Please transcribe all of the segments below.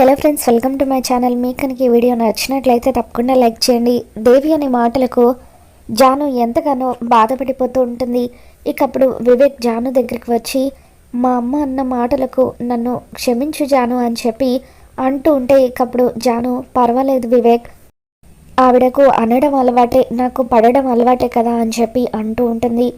Hello friends welcome to my channel మీకు కనుక ఈ వీడియో నచ్చినట్లయితే తప్పకుండా లైక్ చేయండి. దేవి అనే మాటలకు జాను ఎంతగానో బాధపడిపోతూ ఉంటుంది. ఇకప్పుడు వివేక్ జాను దగ్గరికి వచ్చి మా అమ్మ అన్న మాటలకు నన్ను క్షమించు జాను అని చెప్పి అంటూ ఉంటే ఇకప్పుడు జాను పర్వాలేదు వివేక్ ఆవిడకు అనడం అలవాటే నాకు పడడం అలవాటే కదా అని చెప్పి అంటూ ఉంటుంది.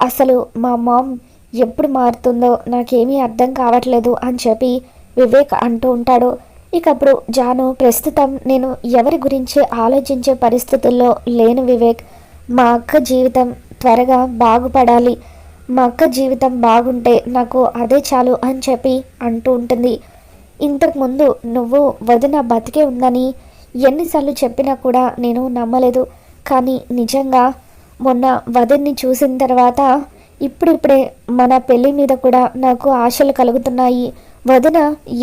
అసలు మా మామ్ ఎప్పుడు మారుతుందో నాకేమీ అర్థం కావట్లేదు అని చెప్పి వివేక్ అంటూ ఉంటాడు. ఇక అప్పుడు జాను ప్రస్తుతం నేను ఎవరి గురించి ఆలోచించే పరిస్థితుల్లో లేను వివేక్. మా అక్క జీవితం త్వరగా బాగుపడాలి. మా అక్క జీవితం బాగుంటే నాకు అదే చాలు అని చెప్పి అంటూ ఉంటుంది. ఇంతకుముందు నువ్వు వదిన బతికే ఉందని ఎన్నిసార్లు చెప్పినా కూడా నేను నమ్మలేదు. కానీ నిజంగా మొన్న వదిన్ని చూసిన తర్వాత ఇప్పుడిప్పుడే మన పెళ్ళి మీద కూడా నాకు ఆశలు కలుగుతున్నాయి. వదిన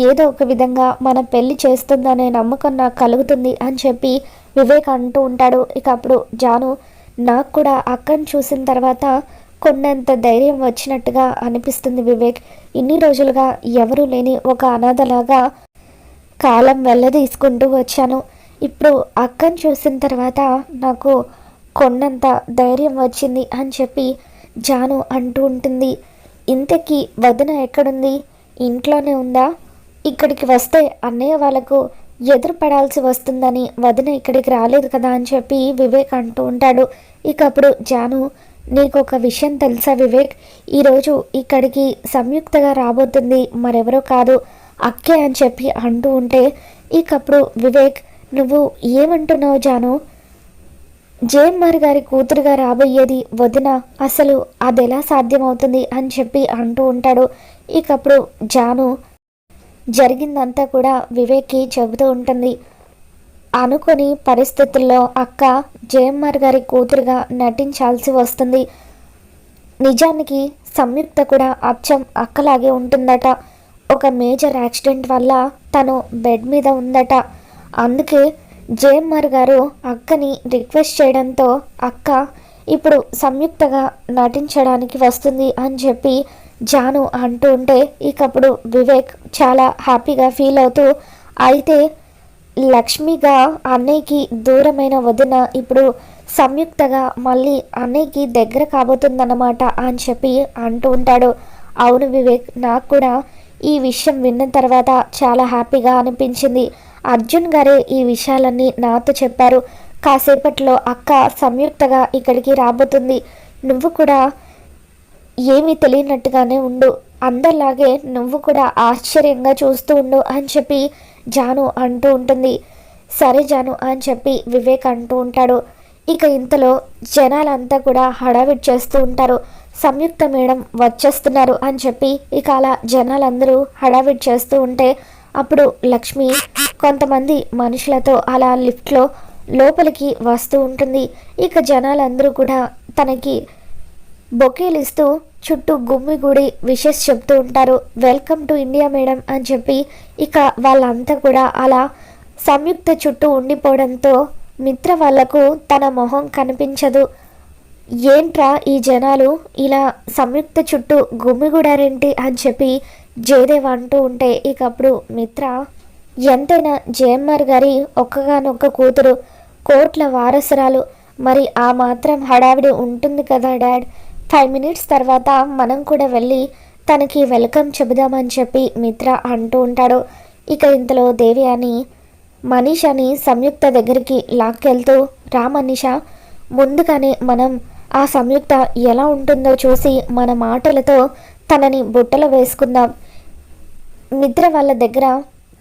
ఏదో ఒక విధంగా మన పెళ్ళి చేస్తుందనే నమ్మకం నాకు కలుగుతుంది అని చెప్పి వివేక్ అంటూ ఉంటాడు. ఇక అప్పుడు జాను నాకు కూడా అక్కని చూసిన తర్వాత కొన్నంత ధైర్యం వచ్చినట్టుగా అనిపిస్తుంది వివేక్. ఇన్ని రోజులుగా ఎవరూ లేని ఒక అనాథలాగా కాలం వెళ్ళదీసుకుంటూ వచ్చాను. ఇప్పుడు అక్కని చూసిన తర్వాత నాకు కొన్నంత ధైర్యం వచ్చింది అని చెప్పి జాను అంటూ ఉంటుంది. ఇంతకీ వదిన ఎక్కడుంది? ఇంట్లోనే ఉందా? ఇక్కడికి వస్తే అన్నయ్య వాళ్ళకు ఎదురుపడాల్సి వస్తుందని వదిన ఇక్కడికి రాలేదు కదా అని చెప్పి వివేక్ అంటూ ఉంటాడు. ఇక అప్పుడు జాను నీకు ఒక విషయం తెలుసా వివేక్? ఈరోజు ఇక్కడికి సంయుక్తగా రాబోతుంది మరెవరో కాదు అక్కే అని చెప్పి అంటూ ఉంటే ఇకప్పుడు వివేక్ నువ్వు ఏమంటున్నావు జాను? జేఎంఆర్ గారి కూతురుగా రాబోయేది వదిన అసలు అది ఎలా సాధ్యమవుతుంది అని చెప్పి అంటూ ఉంటాడు. ఇకప్పుడు జాను జరిగిందంతా కూడా వివేక్కి చెబుతూ ఉంటుంది. అనుకొని పరిస్థితుల్లో అక్క జేఎంఆర్ గారి కూతురుగా నటించాల్సి వస్తుంది. నిజానికి సంయుక్త కూడా అచ్చం అక్కలాగే ఉంటుందట. ఒక మేజర్ యాక్సిడెంట్ వల్ల తను బెడ్ మీద ఉందట. అందుకే జేఎంఆర్ గారు అక్కని రిక్వెస్ట్ చేయడంతో అక్క ఇప్పుడు సంయుక్తగా నటించడానికి వస్తుంది అని చెప్పి జాను అంటూ ఉంటే ఇకప్పుడు వివేక్ చాలా హ్యాపీగా ఫీల్ అవుతూ అయితే లక్ష్మిగా అన్నయ్యకి దూరమైన వదిన ఇప్పుడు సంయుక్తగా మళ్ళీ అన్నయ్యకి దగ్గర కాబోతుందన్నమాట అని చెప్పి అంటూ ఉంటాడు. అవును వివేక్ నాకు కూడా ఈ విషయం విన్న తర్వాత చాలా హ్యాపీగా అనిపించింది. అర్జున్ గారే ఈ విషయాలన్నీ నాతో చెప్పారు. కాసేపట్లో అక్క సంయుక్తగా ఇక్కడికి రాబోతుంది. నువ్వు కూడా ఏమీ తెలియనట్టుగానే ఉండు. అందరిలాగే నువ్వు కూడా ఆశ్చర్యంగా చూస్తూ ఉండు అని చెప్పి జాను అంటూ ఉంటుంది. సరే జాను అని చెప్పి వివేక్ అంటూ ఉంటాడు. ఇక ఇంతలో జనాలంతా కూడా హడావిడి చేస్తూ ఉంటారు. సంయుక్త మేడం వచ్చేస్తున్నారు అని చెప్పి ఇక అలా జనాలందరూ హడావిడి చేస్తూ ఉంటే అప్పుడు లక్ష్మి కొంతమంది మనుషులతో అలా లిఫ్ట్లో లోపలికి వస్తూ ఉంటుంది. ఇక జనాలందరూ కూడా తనకి బొకేలు ఇస్తూ చుట్టూ గుమ్మిగూడి విషెస్ చెప్తూ ఉంటారు. వెల్కమ్ టు ఇండియా మేడం అని చెప్పి ఇక వాళ్ళంతా కూడా అలా సంయుక్త చుట్టూ ఉండిపోవడంతో మిత్ర వాళ్ళకు తన మొహం కనిపించదు. ఏంట్రా ఈ జనాలు ఇలా సంయుక్త చుట్టూ గుమ్మిగూడారేంటి అని చెప్పి జయదేవ్ అంటూ ఉంటే ఇక అప్పుడు మిత్ర ఎంతైనా జేఎంఆర్ గారి ఒక్కగానొక్క కూతురు. కోట్ల వారసురాలు. మరి ఆ మాత్రం హడావిడి ఉంటుంది కదా డాడ్? ఫైవ్ మినిట్స్ తర్వాత మనం కూడా వెళ్ళి తనకి వెల్కమ్ చెబుదామని చెప్పి మిత్ర అంటూ ఉంటాడు. ఇక ఇంతలో దేవి అని మనీషాని సంయుక్త దగ్గరికి లాక్కెళ్తూ రా మనీష ముందుగానే మనం ఆ సంయుక్త ఎలా ఉంటుందో చూసి మన మాటలతో తనని బుట్టలో వేసుకుందాం. మిత్ర వాళ్ళ దగ్గర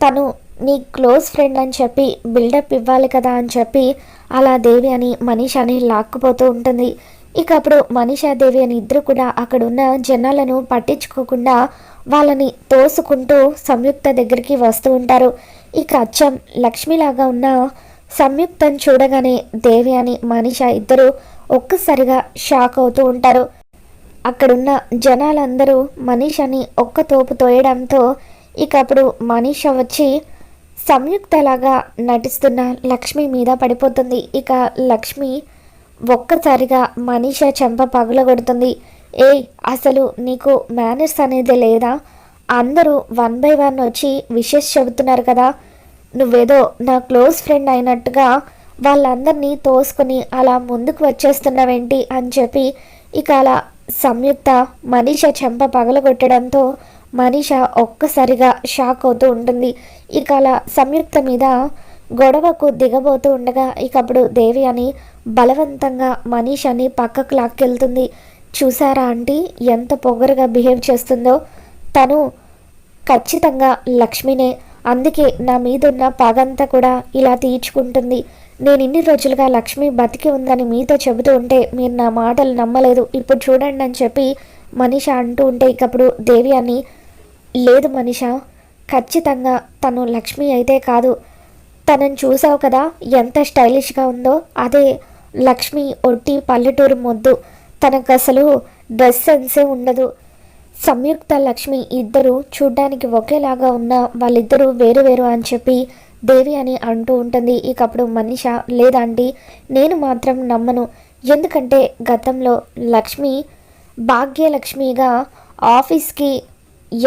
తను నీ క్లోజ్ ఫ్రెండ్ అని చెప్పి బిల్డప్ ఇవ్వాలి కదా అని చెప్పి అలా దేవి అని మనీషాని లాక్కుపోతూ ఉంటుంది. ఇక అప్పుడు మనీషాదేవి అని ఇద్దరు కూడా అక్కడున్న జనాలను పట్టించుకోకుండా వాళ్ళని తోసుకుంటూ సంయుక్త దగ్గరికి వస్తూ ఉంటారు. ఇక అచ్చం లక్ష్మిలాగా ఉన్న సంయుక్తను చూడగానే దేవి అని మనీష ఇద్దరు ఒక్కసారిగా షాక్ అవుతూ ఉంటారు. అక్కడున్న జనాలందరూ మనీషని ఒక్క తోపు తోయడంతో ఇక అప్పుడు మనీష వచ్చి సంయుక్తలాగా నటిస్తున్న లక్ష్మి మీద పడిపోతుంది. ఇక లక్ష్మి ఒక్కసారిగా మనీష చెంప పగులగొడుతుంది. ఏయ్ అసలు నీకు మేనర్స్ అనేది లేదా? అందరూ వన్ బై వన్ వచ్చి విషెస్ చెబుతున్నారు కదా. నువ్వేదో నా క్లోజ్ ఫ్రెండ్ అయినట్టుగా వాళ్ళందరినీ తోసుకొని అలా ముందుకు వచ్చేస్తున్నావేంటి అని చెప్పి ఇక అలా సంయుక్త మనీష చెంప పగలగొట్టడంతో మనీష ఒక్కసారిగా షాక్ అవుతూ ఉంటుంది. ఇక అలా సంయుక్త మీద గొడవకు దిగబోతూ ఉండగా ఇక అప్పుడు దేవి అని బలవంతంగా మనీషని పక్కకు లాక్కెళ్తుంది. చూసారా ఆంటీ ఎంత పొగరుగా బిహేవ్ చేస్తుందో. తను ఖచ్చితంగా లక్ష్మినే. అందుకే నా మీదున్న పగంతా కూడా ఇలా తీర్చుకుంటుంది. నేను ఇన్ని రోజులుగా లక్ష్మి బతికి ఉందని మీతో చెబుతూ ఉంటే మీరు నా మాటలు నమ్మలేదు. ఇప్పుడు చూడండి అని చెప్పి మనిష అంటూ ఉంటే ఇకప్పుడు దేవి అని లేదు మనిష ఖచ్చితంగా తను లక్ష్మి అయితే కాదు. తనని చూసావు కదా ఎంత స్టైలిష్గా ఉందో. అదే లక్ష్మి ఒట్టి పల్లెటూరు మొద్దు. తనకు అసలు డ్రెస్ సెన్సే ఉండదు. సంయుక్త లక్ష్మి ఇద్దరు చూడ్డానికి ఒకేలాగా ఉన్న వాళ్ళిద్దరూ వేరు వేరు అని చెప్పి దేవి అని అంటూ ఉంటుంది. ఇకప్పుడు మనిష లేదండి నేను మాత్రం నమ్మను. ఎందుకంటే గతంలో లక్ష్మి భాగ్యలక్ష్మిగా ఆఫీస్కి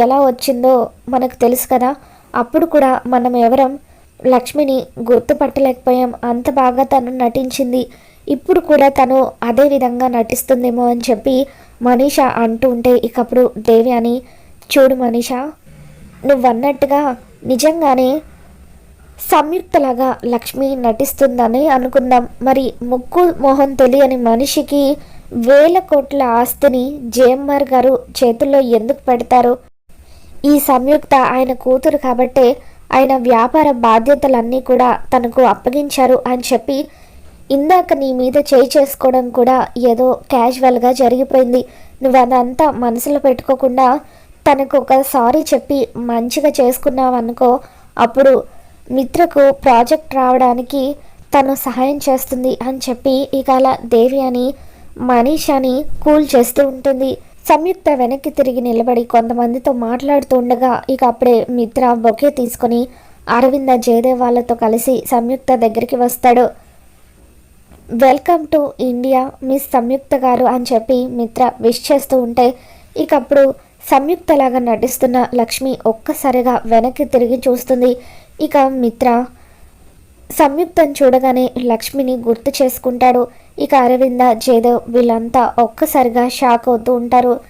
ఎలా వచ్చిందో మనకు తెలుసు కదా. అప్పుడు కూడా మనం ఎవరం లక్ష్మిని గుర్తుపట్టలేకపోయాం. అంత బాగా తను నటించింది. ఇప్పుడు కూడా తను అదే విధంగా నటిస్తుందేమో అని చెప్పి మనీష అంటూ ఉంటే ఇకప్పుడు దేవి అని చూడు మనీష నువ్వన్నట్టుగా నిజంగానే సంయుక్తలాగా లక్ష్మి నటిస్తుందని అనుకుందాం. మరి ముక్కు మోహన్ తెలియని మనిషికి వేల కోట్ల ఆస్తిని జేఎంఆర్ గారు చేతుల్లో ఎందుకు పెడతారు? ఈ సంయుక్త ఆయన కూతురు కాబట్టే ఆయన వ్యాపార బాధ్యతలన్నీ కూడా తనకు అప్పగించారు అని చెప్పి ఇందాక నీ మీద చేయి చేసుకోవడం కూడా ఏదో క్యాజువల్గా జరిగిపోయింది. నువ్వు అదంతా మనసులో పెట్టుకోకుండా తనకు ఒక సారీ చెప్పి మంచిగా చేసుకున్నావు అనుకో అప్పుడు మిత్రకు ప్రాజెక్ట్ రావడానికి తను సహాయం చేస్తుంది అని చెప్పి ఇక అలా దేవి అని మనీషాని కూల్ చేస్తూ ఉంటుంది. సంయుక్త వెనక్కి తిరిగి నిలబడి కొంతమందితో మాట్లాడుతూ ఉండగా ఇక అప్పుడే మిత్ర బొకే తీసుకొని అరవింద జయదేవ్ వాళ్ళతో కలిసి సంయుక్త దగ్గరికి వస్తాడు. Welcome to India miss Samyuktha గారు అని చెప్పి మిత్ర విష్ చేస్తూ ఉంటే ఇక అప్పుడు సంయుక్తలాగా నటిస్తున్న లక్ష్మి ఒక్కసారిగా వెనక్కి తిరిగి చూస్తుంది. ఇక మిత్ర సంయుక్తం చూడగానే లక్ష్మిని గుర్తు చేసుకుంటాడు. ఇక అరవింద జయదేవ్ వీళ్ళంతా ఒక్కసారిగా షాక్ అవుతూ ఉంటారు.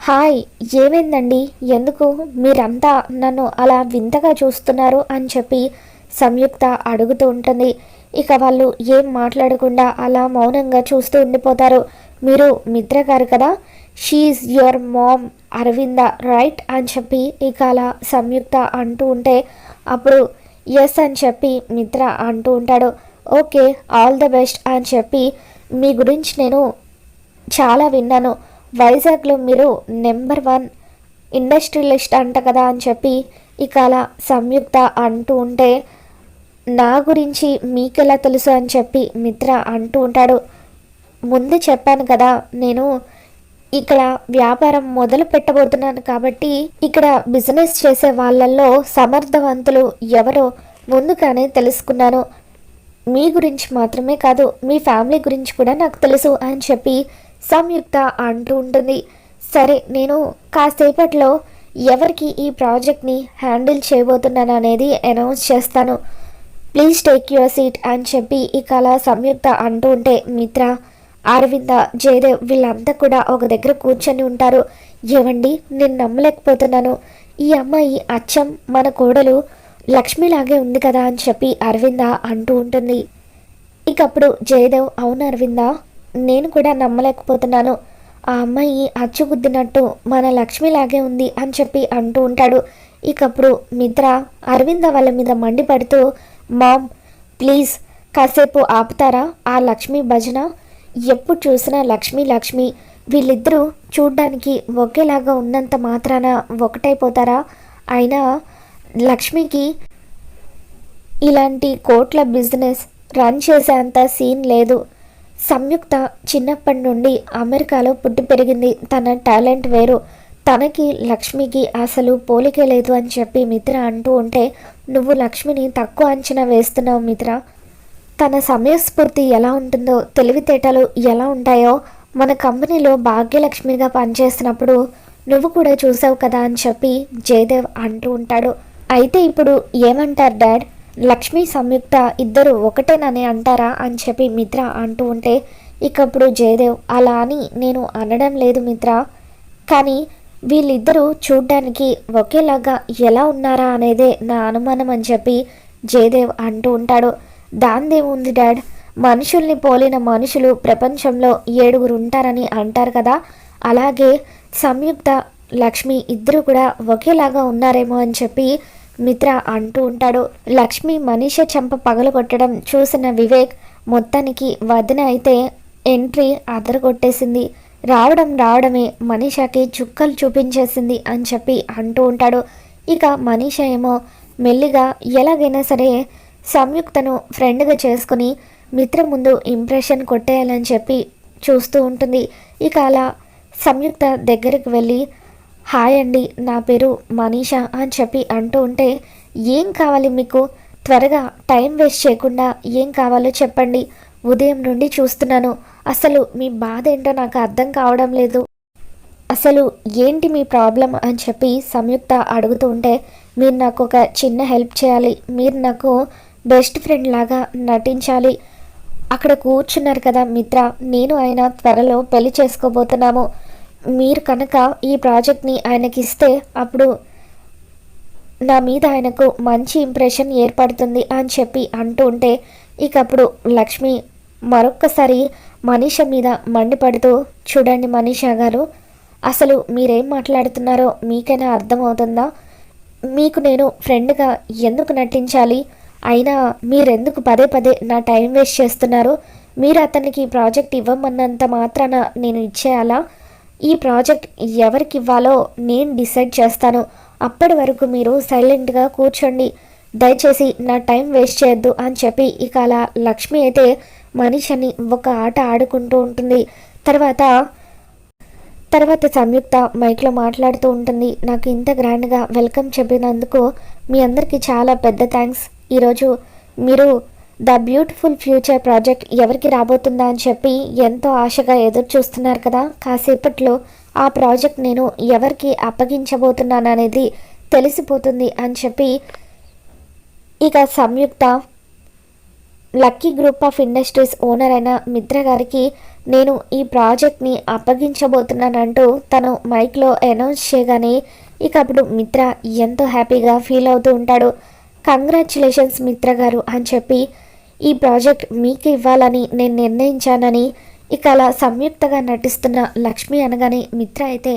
హాయ్ ఏమైందండి? ఎందుకు? మీరంతా నన్ను అలా వింతగా చూస్తున్నారు అని చెప్పి సంయుక్త అడుగుతూ ఉంటుంది. ఇక వాళ్ళు ఏం మాట్లాడకుండా అలా మౌనంగా చూస్తూ ఉండిపోతారు. మీరు మిత్ర గారు కదా? She your mom Aravinda right? అని చెప్పి ఇక అలా సంయుక్త అంటూ ఉంటే అప్పుడు ఎస్ అని చెప్పి మిత్ర అంటూ ఉంటాడు. ఓకే ఆల్ ద బెస్ట్ అని చెప్పి మీ గురించి నేను చాలా విన్నాను. వైజాగ్లో మీరు నెంబర్ వన్ ఇండస్ట్రియలిస్ట్ అంట కదా అని చెప్పి ఇక అలా సంయుక్త అంటూ ఉంటే నా గురించి మీకెలా తెలుసు అని చెప్పి మిత్ర అంటూ ఉంటాడు. ముందు చెప్పాను కదా నేను ఇక్కడ వ్యాపారం మొదలు పెట్టబోతున్నాను కాబట్టి ఇక్కడ బిజినెస్ చేసే వాళ్ళల్లో సమర్థవంతులు ఎవరో ముందుగానే తెలుసుకున్నాను. మీ గురించి మాత్రమే కాదు మీ ఫ్యామిలీ గురించి కూడా నాకు తెలుసు అని చెప్పి సంయుక్త అంటూ ఉంటుంది. సరే నేను కాసేపట్లో ఎవరికి ఈ ప్రాజెక్ట్ని హ్యాండిల్ చేయబోతున్నాను అనేది అనౌన్స్ చేస్తాను. ప్లీజ్ టేక్ యువర్ సీట్ అని చెప్పి ఇక అలా సంయుక్త అంటూ ఉంటే మిత్ర అరవింద జయదేవ్ వీళ్ళంతా కూడా ఒక దగ్గర కూర్చొని ఉంటారు. ఏవండి నేను నమ్మలేకపోతున్నాను. ఈ అమ్మాయి అచ్చం మన కోడలు లక్ష్మిలాగే ఉంది కదా అని చెప్పి అరవింద అంటూ ఉంటుంది. ఇకప్పుడు జయదేవ్ అవును అరవింద నేను కూడా నమ్మలేకపోతున్నాను. ఆ అమ్మాయి అచ్చుగుద్దినట్టు మన లక్ష్మిలాగే ఉంది అని చెప్పి అంటూ ఉంటాడు. ఇకప్పుడు మిత్ర అరవింద వాళ్ళ మీద మండిపడుతూ మామ్ ప్లీజ్ కాసేపు ఆపుతారా? ఆ లక్ష్మి భజన? ఎప్పుడు చూసినా లక్ష్మి లక్ష్మి. వీళ్ళిద్దరూ చూడ్డానికి ఒకేలాగా ఉన్నంత మాత్రాన ఒకటైపోతారా? అయినా లక్ష్మికి ఇలాంటి కోట్ల బిజినెస్ రన్ చేసేంత సీన్ లేదు. సంయుక్త చిన్నప్పటి నుండి అమెరికాలో పుట్టి పెరిగింది. తన టాలెంట్ వేరు. తనకి లక్ష్మికి అసలు పోలికే లేదు అని చెప్పి మిత్ర అంటూ ఉంటే నువ్వు లక్ష్మిని తక్కువ అంచనా వేస్తున్నావు మిత్ర. తన సమయస్ఫూర్తి ఎలా ఉంటుందో తెలివితేటలు ఎలా ఉంటాయో మన కంపెనీలో భాగ్యలక్ష్మిగా పనిచేసినప్పుడు నువ్వు కూడా చూసావు కదా అని చెప్పి జయదేవ్ అంటూ ఉంటాడు. అయితే ఇప్పుడు ఏమంటారు డాడ్? లక్ష్మి సంయుక్త ఇద్దరు ఒకటేనని అంటారా అని చెప్పి మిత్ర అంటూ ఉంటే ఇకప్పుడు జయదేవ్ అలా అని నేను అనడం లేదు మిత్ర. కానీ వీళ్ళిద్దరూ చూడ్డానికి ఒకేలాగా ఎలా ఉన్నారా అనేదే నా అనుమానం అని చెప్పి జయదేవ్ అంటూ ఉంటాడు. దాందేముంది డాడ్. మనుషుల్ని పోలిన మనుషులు ప్రపంచంలో ఏడుగురు ఉంటారని అంటారు కదా. అలాగే సంయుక్త లక్ష్మి ఇద్దరు కూడా ఒకేలాగా ఉన్నారేమో అని చెప్పి మిత్ర అంటూ ఉంటాడు. లక్ష్మి మనీష చెంప పగలగొట్టడం చూసిన వివేక్ మొత్తానికి వదిన అయితే ఎంట్రీ అదరగొట్టేసింది. రావడం రావడమే మనీషాకి చుక్కలు చూపించేసింది అని చెప్పి అంటూ ఉంటాడు. ఇక మనీష ఏమో మెల్లిగా ఎలాగైనా సరే సంయుక్తను ఫ్రెండ్గా చేసుకుని మిత్ర ముందు ఇంప్రెషన్ కొట్టేయాలని చెప్పి చూస్తూ ఉంటుంది. ఇక అలా సంయుక్త దగ్గరికి వెళ్ళి హాయ్ అండి నా పేరు మనీషా అని చెప్పి అంటూ ఉంటే ఏం కావాలి మీకు? త్వరగా టైం వేస్ట్ చేయకుండా ఏం కావాలో చెప్పండి. ఉదయం నుండి చూస్తున్నాను. అసలు మీ బాధ ఏంటో నాకు అర్థం కావడం లేదు. అసలు ఏంటి మీ ప్రాబ్లం? అని చెప్పి సంయుక్త అడుగుతూ ఉంటే మీరు నాకు ఒక చిన్న హెల్ప్ చేయాలి. మీరు నాకు బెస్ట్ ఫ్రెండ్ లాగా నటించాలి. అక్కడ కూర్చున్నారు కదా మిత్ర. నేను ఆయన త్వరలో పెళ్ళి చేసుకోబోతున్నాము. మీరు కనుక ఈ ప్రాజెక్ట్ని ఆయనకి ఇస్తే అప్పుడు నా మీద ఆయనకు మంచి ఇంప్రెషన్ ఏర్పడుతుంది అని చెప్పి అంటూ ఉంటే ఇక అప్పుడు లక్ష్మి మరొక్కసారి మనీష మీద మండిపడుతూ చూడండి మనీషా గారు అసలు మీరేం మాట్లాడుతున్నారో మీకైనా అర్థమవుతుందా? మీకు నేను ఫ్రెండ్గా ఎందుకు నటించాలి? అయినా మీరెందుకు పదే పదే నా టైం వేస్ట్ చేస్తున్నారు? మీరు అతనికి ప్రాజెక్ట్ ఇవ్వమన్నంత మాత్రాన నేను ఇచ్చేయాలా? ఈ ప్రాజెక్ట్ ఎవరికి ఇవ్వాలో నేను డిసైడ్ చేస్తాను. అప్పటి వరకు మీరు సైలెంట్గా కూర్చోండి. దయచేసి నా టైం వేస్ట్ చేయొద్దు అని చెప్పి ఇక అలా లక్ష్మి అయితే మనిషిని ఒక ఆట ఆడుకుంటూ ఉంటుంది. తర్వాత తర్వాత సంయుక్త మైక్లో మాట్లాడుతూ ఉంటుంది. నాకు ఇంత గ్రాండ్గా వెల్కమ్ చెప్పినందుకు మీ అందరికీ చాలా పెద్ద థ్యాంక్స్. ఈరోజు మీరు ద బ్యూటిఫుల్ ఫ్యూచర్ ప్రాజెక్ట్ ఎవరికి రాబోతుందా అని చెప్పి ఎంతో ఆశగా ఎదురు చూస్తున్నారు కదా. కాసేపట్లో ఆ ప్రాజెక్ట్ నేను ఎవరికి అప్పగించబోతున్నాను అనేది తెలిసిపోతుంది అని చెప్పి ఇక Samyuktha lucky group of industries owner అయిన మిత్ర గారికి నేను ఈ ప్రాజెక్ట్ని అప్పగించబోతున్నానంటూ తను మైక్లో అనౌన్స్ చేయగానే ఇక అప్పుడు మిత్ర ఎంతో హ్యాపీగా ఫీల్ అవుతూ ఉంటాడు. కంగ్రాచులేషన్స్ మిత్ర గారు అని చెప్పి ఈ ప్రాజెక్ట్ మీకు ఇవ్వాలని నేను నిర్ణయించానని ఇక అలా సంయుక్తగా నటిస్తున్న లక్ష్మి అనగానే మిత్ర అయితే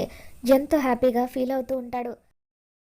ఎంతో హ్యాపీగా ఫీల్ అవుతూ ఉంటాడు.